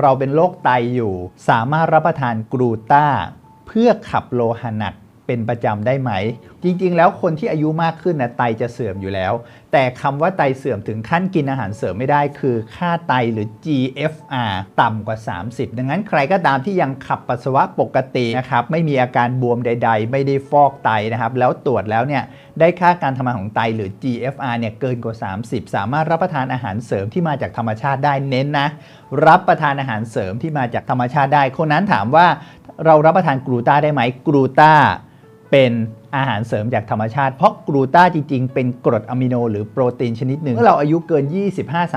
เราเป็นโรคไตอยู่ สามารถรับประทานกลูต้าเพื่อขับโลหะหนัก เป็นประจำได้ไหม จริง ๆ แล้วคนที่อายุมากขึ้นนะไตจะเสื่อมอยู่แล้ว แต่คำว่าไตเสื่อมถึงขั้นกินอาหารเสริมไม่ได้คือค่าไตหรือ GFR ต่ำกว่า 30 ดังนั้นใครก็ตามที่ยังขับปัสสาวะปกตินะครับไม่มีอาการบวมใด ๆ ไม่ได้ฟอกไตนะครับแล้วตรวจแล้วเนี่ยได้ค่าการทำงานของไตหรือ GFR เนี่ยเกินกว่า 30 สามารถรับประทานอาหารเสริมที่มาจากธรรมชาติได้เน้นนะรับประทานอาหารเสริมที่มาจากธรรมชาติได้ คนนั้นถามว่าเรารับประทานกลูตาได้ไหมกลูต้า เป็นอาหารเสริมจากธรรมชาติ เพราะกลูต้าจริง ๆ เป็นกรดอะมิโนหรือโปรตีนชนิดหนึ่ง เมื่อเราอายุเกิน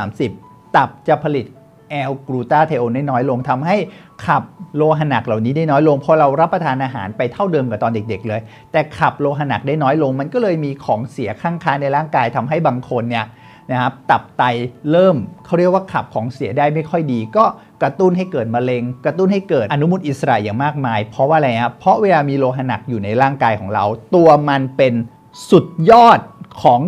25-30 ตับจะผลิตแอลกลูตาเทโอนได้น้อยลงทำให้ขับโลหะหนักเหล่านี้ได้น้อยลง พอเรารับประทานอาหารไปเท่าเดิมกับตอนเด็กๆเลย แต่ขับโลหะหนักได้น้อยลง มันก็เลยมีของเสียข้างค้างในร่างกายทำให้บางคนเนี่ย นะครับตับไตเริ่มเขาเรียกว่าขับของเสียได้ไม่ค่อยดี ก็กระตุ้นให้เกิดมะเร็ง กระตุ้นให้เกิดอนุมูลอิสระอย่างมากมาย เพราะว่าอะไรครับเพราะเวลามีโลหะหนักอยู่ในร่างกายของเรา ตัวมันเป็นสุดยอดของ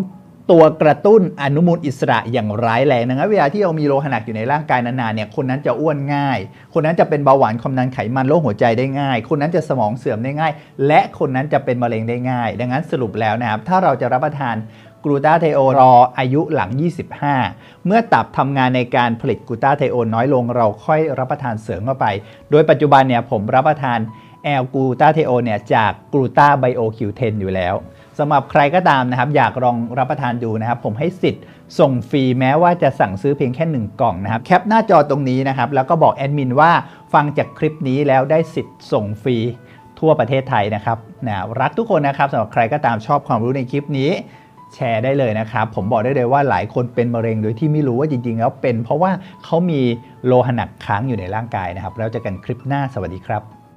ตัวกระตุ้นอนุมูลอิสระอย่างร้ายแรงนะครับเวลาที่เรามีโลหะหนักอยู่ในร่างกายนานๆเนี่ยคนนั้นจะอ้วนง่าย คนนั้นจะเป็นเบาหวานความดันไขมันโรคหัวใจได้ง่าย คนนั้นจะสมองเสื่อมได้ง่าย และคนนั้นจะเป็นมะเร็งได้ง่าย ดังนั้นสรุปแล้วนะครับถ้าเราจะรับประทาน ลูตาเทโอนรออายุหลัง 25 เมื่อตับทำงานในการผลิตกลูตาเทโอนน้อยลงเราค่อยรับประทานเสริมเข้าไป โดยปัจจุบันเนี่ยผมรับประทานแอลกลูตาเทโอเนี่ยจากกลูตาไบโอคิวเทนอยู่แล้วสำหรับใครก็ตามนะครับอยากลองรับประทานดูนะครับผมให้สิทธิ์ส่งฟรีแม้ว่าจะสั่งซื้อเพียงแค่ 1 กล่องนะครับแคปหน้าจอตรงนี้นะครับแล้วก็บอกแอดมินว่าฟังจากคลิปนี้แล้วได้สิทธิ์ส่งฟรีทั่วประเทศไทยนะครับนะรักทุกคนนะครับสำหรับใครก็ตามชอบความรู้ในคลิปนี้ แชร์ได้เลยนะครับ ผมบอกได้เลยว่าหลายคนเป็นมะเร็งโดยที่ไม่รู้ว่าจริงๆแล้วเป็นเพราะว่าเขามีโลหะหนักค้างอยู่ในร่างกายนะครับ แล้วเจอกันคลิปหน้าสวัสดีครับ